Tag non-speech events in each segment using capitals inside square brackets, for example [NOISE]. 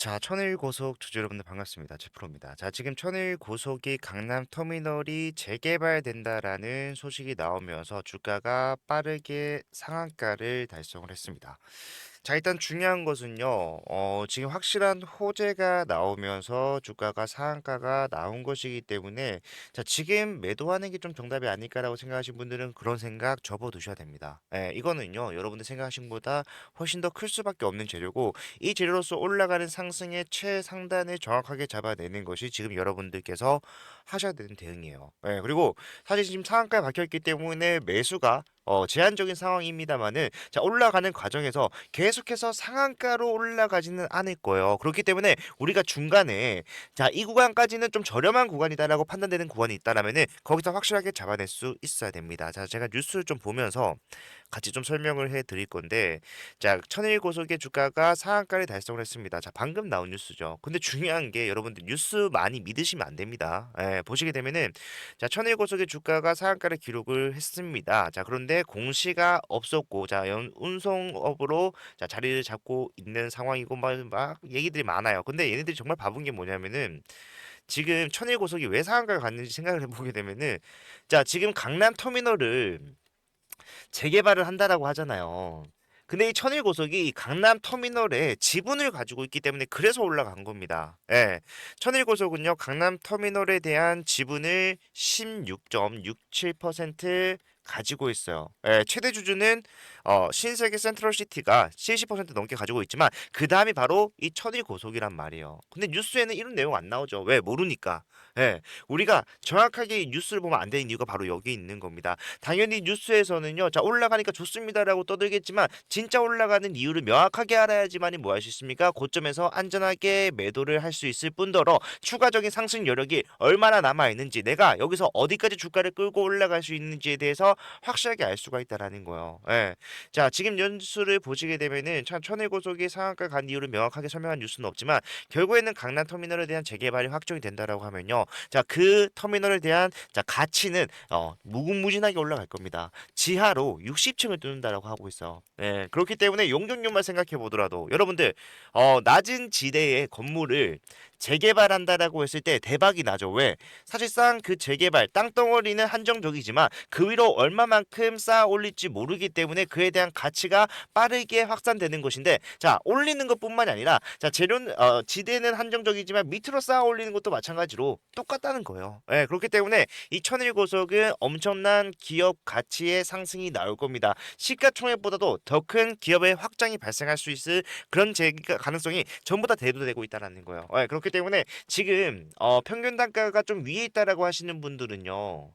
자, 천일 고속 주주 여러분들 반갑습니다. 제프로입니다. 자, 지금 천일 고속이 강남 터미널이 재개발된다라는 소식이 나오면서 주가가 빠르게 상한가를 달성을 했습니다. 자, 일단 중요한 것은요, 어, 지금 확실한 호재가 나오면서 주가가 상한가가 나온 것이기 때문에, 자, 지금 매도하는 게 좀 정답이 아닐까라고 생각하신 분들은 그런 생각 접어두셔야 됩니다. 예, 이거는요, 여러분들 생각하신 것보다 훨씬 더 클 수밖에 없는 재료고, 이 재료로서 올라가는 상승의 최상단을 정확하게 잡아내는 것이 지금 여러분들께서 하셔야 되는 대응이에요. 예, 그리고 사실 지금 상한가에 박혀 있기 때문에 매수가 어, 제한적인 상황입니다만은 자 올라가는 과정에서 계속해서 상한가로 올라가지는 않을 거예요. 그렇기 때문에 우리가 중간에 자 이 구간까지는 좀 저렴한 구간이다라고 판단되는 구간이 있다라면은 거기서 확실하게 잡아낼 수 있어야 됩니다. 자 제가 뉴스를 좀 보면서 같이 좀 설명을 해 드릴 건데 자 천일 고속의 주가가 상한가를 달성을 했습니다. 자 방금 나온 뉴스죠. 근데 중요한 게 여러분들 뉴스 많이 믿으시면 안 됩니다. 예, 보시게 되면은 자 천일 고속의 주가가 상한가를 기록을 했습니다. 자 그런데 공시가 없었고 자 연, 운송업으로 자 자리를 잡고 있는 상황이고 막, 막 얘기들이 많아요. 근데 얘네들이 정말 바본 게 뭐냐면은 지금 천일 고속이 왜 상한가를 갔는지 생각을 [LAUGHS] 해보게 되면은 자 지금 강남 터미널을 재개발을 한다라고 하잖아요. 근데 이 천일 고속이 이 강남 터미널에 지분을 가지고 있기 때문에 그래서 올라간 겁니다. 예. 천일 고속은요, 강남 터미널에 대한 지분을 16.67% 가지고 있어요. 예, 최대 주주는 어, 신세계 센트럴시티가 70% 넘게 가지고 있지만 그 다음이 바로 이 천일 고속이란 말이에요. 근데 뉴스에는 이런 내용 안 나오죠. 왜 모르니까. 예, 우리가 정확하게 이 뉴스를 보면 안 되는 이유가 바로 여기 있는 겁니다. 당연히 뉴스에서는요, 자 올라가니까 좋습니다라고 떠들겠지만 진짜 올라가는 이유를 명확하게 알아야지만이 뭐 할 수 있습니까? 고점에서 안전하게 매도를 할 수 있을 뿐더러 추가적인 상승 여력이 얼마나 남아 있는지 내가 여기서 어디까지 주가를 끌고 올라갈 수 있는지에 대해서 확실하게 알 수가 있다라는 거예요. 예. 자, 지금 뉴스를 보시게 되면은 참 천일고속이 상한가 간 이유를 명확하게 설명한 뉴스는 없지만 결국에는 강남 터미널에 대한 재개발이 확정이 된다라고 하면요. 자, 그 터미널에 대한 자, 가치는 어, 무궁무진하게 올라갈 겁니다. 지하로 60층을 뚫는다라고 하고 있어. 예. 그렇기 때문에 용적률만 생각해 보더라도 여러분들 어, 낮은 지대의 건물을 재개발한다라고 했을 때 대박이 나죠. 왜? 사실상 그 재개발 땅덩어리는 한정적이지만 그 위로 얼마만큼 쌓아 올릴지 모르기 때문에 그에 대한 가치가 빠르게 확산되는 것인데 자 올리는 것뿐만이 아니라 자 재료 어, 지대는 한정적이지만 밑으로 쌓아 올리는 것도 마찬가지로 똑같다는 거예요. 예, 그렇기 때문에 이 천일고속은 엄청난 기업 가치의 상승이 나올 겁니다. 시가총액보다도 더 큰 기업의 확장이 발생할 수 있을 그런 재 가능성이 전부 다 대두되고 있다는 거예요. 예, 그렇기 때문에 지금 어, 평균 단가가 좀 위에 있다라고 하시는 분들은요.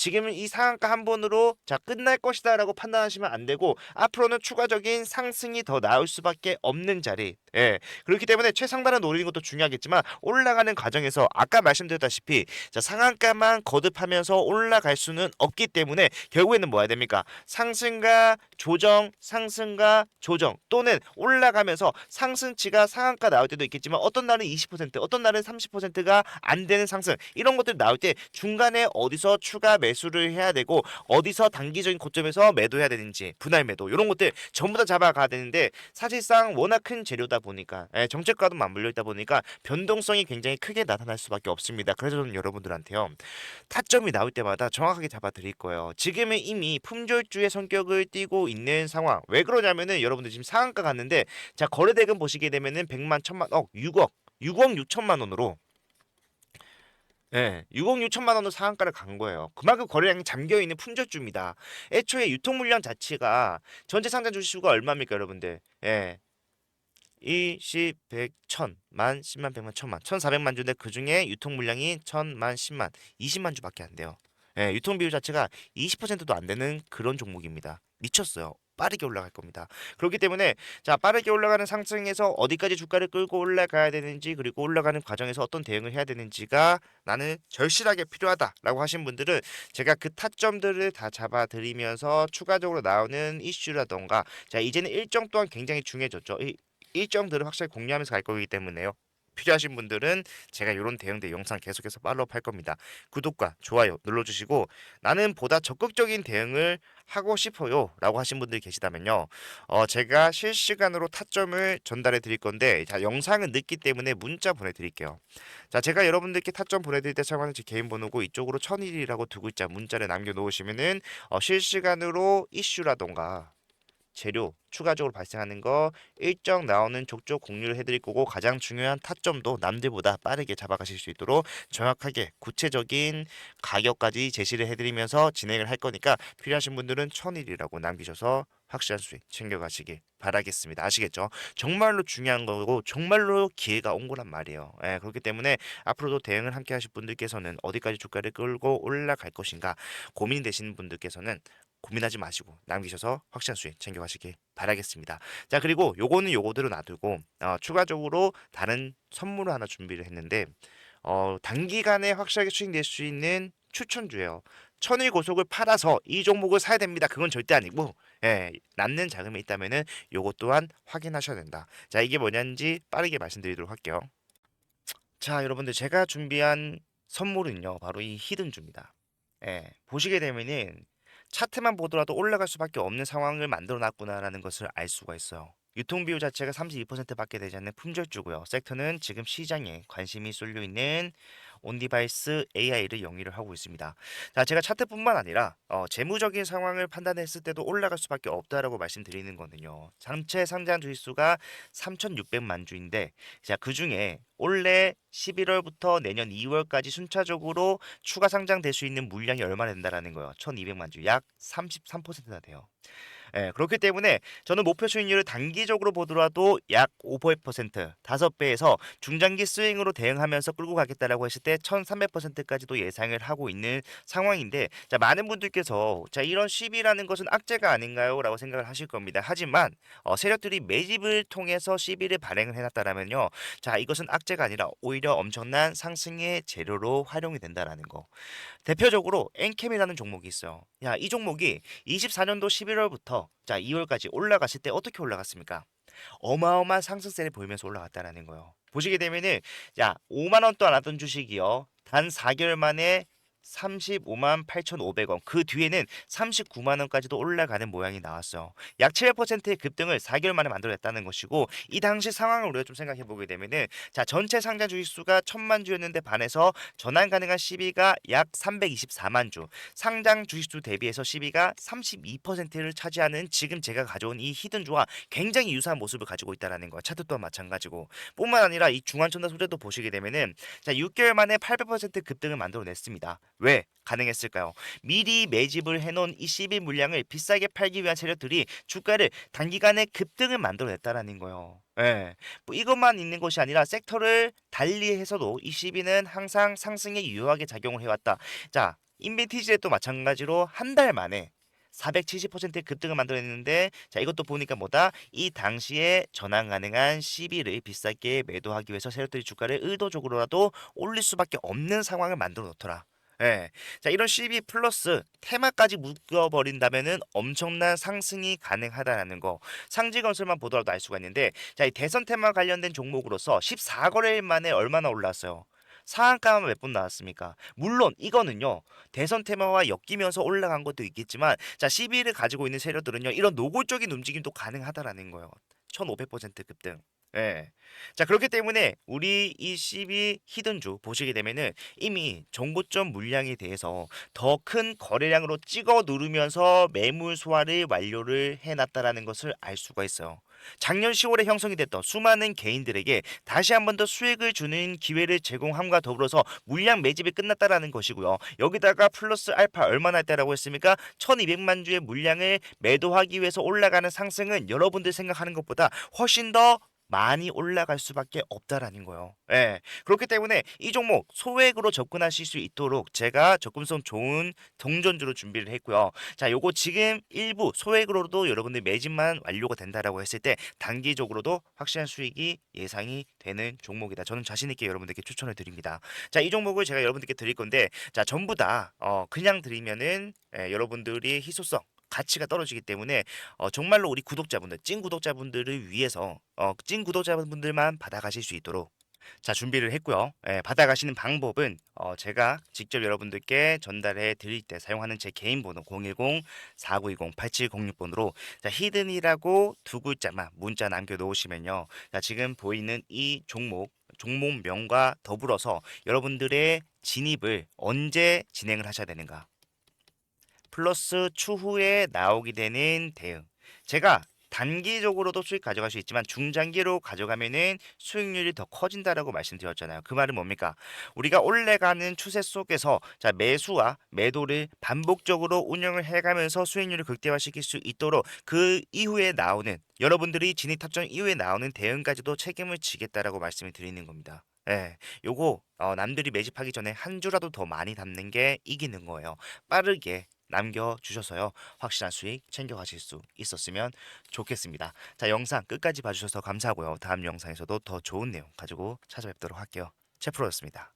지금은 이 상한가 한 번으로 자 끝날 것이다라고 판단하시면 안 되고 앞으로는 추가적인 상승이 더 나올 수밖에 없는 자리. 예. 그렇기 때문에 최상단을 노리는 것도 중요하겠지만 올라가는 과정에서 아까 말씀드렸다시피 자 상한가만 거듭하면서 올라갈 수는 없기 때문에 결국에는 뭐 해야 됩니까? 상승과 조정, 상승과 조정 또는 올라가면서 상승치가 상한가 나올 때도 있겠지만 어떤 날은 20%, 어떤 날은 30%가 안 되는 상승 이런 것들 나올 때 중간에 어디서 추가 매 수를 해야 되고 어디서 단기적인 고점에서 매도해야 되는지 분할 매도 이런 것들 전부 다 잡아가야 되는데 사실상 워낙 큰 재료다 보니까 예, 정책과도 맞물려 있다 보니까 변동성이 굉장히 크게 나타날 수밖에 없습니다. 그래서 저는 여러분들한테요 타점이 나올 때마다 정확하게 잡아드릴 거예요. 지금은 이미 품절주의 성격을 띠고 있는 상황. 왜 그러냐면은 여러분들 지금 상한가 갔는데 자 거래대금 보시게 되면은 100만, 1000만, 억, 6억, 6억 6천만 원으로 예, 6억 6천만 원으로 상한가를 간 거예요. 그만큼 거래량이 잠겨 있는 품절주입니다. 애초에 유통 물량 자체가 전체 상장 주수가 얼마입니까, 여러분들? 예. 2, 10, 100, 1000, 만, 10만, 100만, 1000만, 1400만 주인데 그 중에 유통 물량이 1000 만, 10만, 20만 주밖에 안 돼요. 예, 유통 비율 자체가 20%도 안 되는 그런 종목입니다. 미쳤어요. 빠르게 올라갈 겁니다. 그렇기 때문에 자 빠르게 올라가는 상승에서 어디까지 주가를 끌고 올라가야 되는지 그리고 올라가는 과정에서 어떤 대응을 해야 되는지가 나는 절실하게 필요하다라고 하신 분들은 제가 그 타점들을 다 잡아드리면서 추가적으로 나오는 이슈라던가 자 이제는 일정 또한 굉장히 중요해졌죠. 이 일정들을 확실히 공유하면서 갈 거기 때문에요. 필요하신 분들은 제가 이런 대응대 영상 계속해서 팔로우업 할 겁니다. 구독과 좋아요 눌러주시고 나는 보다 적극적인 대응을 하고 싶어요 라고 하신 분들이 계시다면요 어, 제가 실시간으로 타점을 전달해 드릴 건데 자 영상은 늦기 때문에 문자 보내드릴게요 자 제가 여러분들께 타점 보내드릴 때 사용하는 제 개인 번호고 이쪽으로 1001이라고 두 글자 문자를 남겨놓으시면은 어, 실시간으로 이슈라던가 재료 추가적으로 발생하는 거 일정 나오는 족족 공유를 해드릴 거고 가장 중요한 타점도 남들보다 빠르게 잡아가실 수 있도록 정확하게 구체적인 가격까지 제시를 해드리면서 진행을 할 거니까 필요하신 분들은 천일이라고 남기셔서 확실한 수익 챙겨가시길 바라겠습니다. 아시겠죠? 정말로 중요한 거고 정말로 기회가 온 거란 말이에요. 예, 그렇기 때문에 앞으로도 대응을 함께 하실 분들께서는 어디까지 주가를 끌고 올라갈 것인가 고민되시는 분들께서는 고민하지 마시고 남기셔서 확실한 수익 챙겨가시길 바라겠습니다. 자 그리고 요거는 요거대로 놔두고 어, 추가적으로 다른 선물을 하나 준비를 했는데 어, 단기간에 확실하게 수익 낼 수 있는 추천주예요. 천일 고속을 팔아서 이 종목을 사야 됩니다. 그건 절대 아니고 예, 남는 자금이 있다면은 요것 또한 확인하셔야 된다. 자 이게 뭐냐는지 빠르게 말씀드리도록 할게요. 자 여러분들 제가 준비한 선물은요 바로 이 히든주입니다. 예, 보시게 되면은 차트만 보더라도 올라갈 수밖에 없는 상황을 만들어 놨구나라는 것을 알 수가 있어요. 유통 비율 자체가 32%밖에 되지 않는 품절주고요. 섹터는 지금 시장에 관심이 쏠려 있는 온디바이스 AI를 영위를 하고 있습니다. 자, 제가 차트뿐만 아니라 어, 재무적인 상황을 판단했을 때도 올라갈 수밖에 없다라고 말씀드리는 거는요. 전체 상장 주식수가 3,600만 주인데, 자, 그 중에 올해 11월부터 내년 2월까지 순차적으로 추가 상장될 수 있는 물량이 얼마나 된다라는 거예요. 1,200만 주, 약 33%나 돼요. 예, 그렇기 때문에 저는 목표 수익률을 단기적으로 보더라도 약 5%, 5배에서 중장기 스윙으로 대응하면서 끌고 가겠다라고 했을 때 1300%까지도 예상을 하고 있는 상황인데 자, 많은 분들께서 자, 이런 시비라는 것은 악재가 아닌가요? 라고 생각을 하실 겁니다. 하지만 어, 세력들이 매집을 통해서 시비를 발행을 해놨다라면요. 자, 이것은 악재가 아니라 오히려 엄청난 상승의 재료로 활용이 된다라는 거. 대표적으로 엔캠이라는 종목이 있어요. 야, 이 종목이 24년도 11월부터 자, 2월까지 올라갔을 때 어떻게 올라갔습니까? 어마어마한 상승세를 보이면서 올라갔다라는 거예요. 보시게 되면은 야, 5만 원 또안 하던 주식이요. 단 4개월 만에 35만 8,500원. 그 뒤에는 39만 원까지도 올라가는 모양이 나왔어요. 약 7%의 급등을 4개월 만에 만들어냈다는 것이고 이 당시 상황을 우리가 좀 생각해 보게 되면은 자 전체 상장 주식 수가 1천만 주였는데 반해서 전환 가능한 시비가 약 324만 주. 상장 주식 수 대비해서 시비가 32%를 차지하는 지금 제가 가져온 이 히든주와 굉장히 유사한 모습을 가지고 있다라는 거야. 차트 또한 마찬가지고. 뿐만 아니라 이 중환천사 소재도 보시게 되면은 자 6개월 만에 800% 급등을 만들어냈습니다. 왜 가능했을까요? 미리 매집을 해놓은 이 CB 물량을 비싸게 팔기 위한 세력들이 주가를 단기간에 급등을 만들어냈다라는 거예요. 예. 뭐 이것만 있는 것이 아니라 섹터를 달리해서도 이 CB는 항상 상승에 유효하게 작용을 해왔다. 자, 인벤티지에도 마찬가지로 한 달 만에 470%의 급등을 만들어냈는데 자 이것도 보니까 뭐다 이 당시에 전환 가능한 CB를 비싸게 매도하기 위해서 세력들이 주가를 의도적으로라도 올릴 수밖에 없는 상황을 만들어 놓더라. 예. 자, 이런 CB 플러스 테마까지 묶어버린다면은 엄청난 상승이 가능하다라는 거. 상지 건설만 보더라도 알 수가 있는데, 자, 이 대선 테마 관련된 종목으로서 14거래일 만에 얼마나 올랐어요? 상한가만 몇 분 나왔습니까? 물론 이거는요 대선 테마와 엮이면서 올라간 것도 있겠지만 자 CB를 가지고 있는 세력들은요 이런 노골적인 움직임도 가능하다라는 거예요. 1500% 급등. 예. 자 그렇기 때문에 우리 이 CB 히든주 보시게 되면은 이미 정보점 물량에 대해서 더 큰 거래량으로 찍어 누르면서 매물 소화를 완료를 해놨다라는 것을 알 수가 있어요. 작년 10월에 형성이 됐던 수많은 개인들에게 다시 한 번 더 수익을 주는 기회를 제공함과 더불어서 물량 매집이 끝났다라는 것이고요. 여기다가 플러스 알파 얼마나 했다라고 했습니까? 1200만 주의 물량을 매도하기 위해서 올라가는 상승은 여러분들 생각하는 것보다 훨씬 더 많이 올라갈 수밖에 없다라는 거예요. 예. 그렇기 때문에 이 종목 소액으로 접근하실 수 있도록 제가 접근성 좋은 동전주로 준비를 했고요. 자, 요거 지금 일부 소액으로도 여러분들 매집만 완료가 된다라고 했을 때 단기적으로도 확실한 수익이 예상이 되는 종목이다. 저는 자신 있게 여러분들께 추천을 드립니다. 자, 이 종목을 제가 여러분들께 드릴 건데 자, 전부 다 어, 그냥 드리면은 예, 여러분들이 희소성 가치가 떨어지기 때문에 어, 정말로 우리 구독자분들 찐 구독자분들을 위해서 어, 찐 구독자분들만 받아가실 수 있도록 자 준비를 했고요. 예, 받아가시는 방법은 어, 제가 직접 여러분들께 전달해 드릴 때 사용하는 제 개인 번호 010-4920-8706번으로 자 히든이라고 두 글자만 문자 남겨 놓으시면요. 자 지금 보이는 이 종목 종목명과 더불어서 여러분들의 진입을 언제 진행을 하셔야 되는가? 플러스 추후에 나오게 되는 대응. 제가 단기적으로도 수익 가져갈 수 있지만 중장기로 가져가면은 수익률이 더 커진다라고 말씀드렸잖아요. 그 말은 뭡니까? 우리가 올라가는 추세 속에서 자 매수와 매도를 반복적으로 운영을 해가면서 수익률을 극대화시킬 수 있도록 그 이후에 나오는 여러분들이 진입 탑정 이후에 나오는 대응까지도 책임을 지겠다라고 말씀을 드리는 겁니다. 예, 요거 어, 남들이 매집하기 전에 한 주라도 더 많이 담는 게 이기는 거예요. 빠르게 남겨주셔서요 확실한 수익 챙겨가실 수 있었으면 좋겠습니다. 자 영상 끝까지 봐주셔서 감사하고요. 다음 영상에서도 더 좋은 내용 가지고 찾아뵙도록 할게요. 채프로였습니다.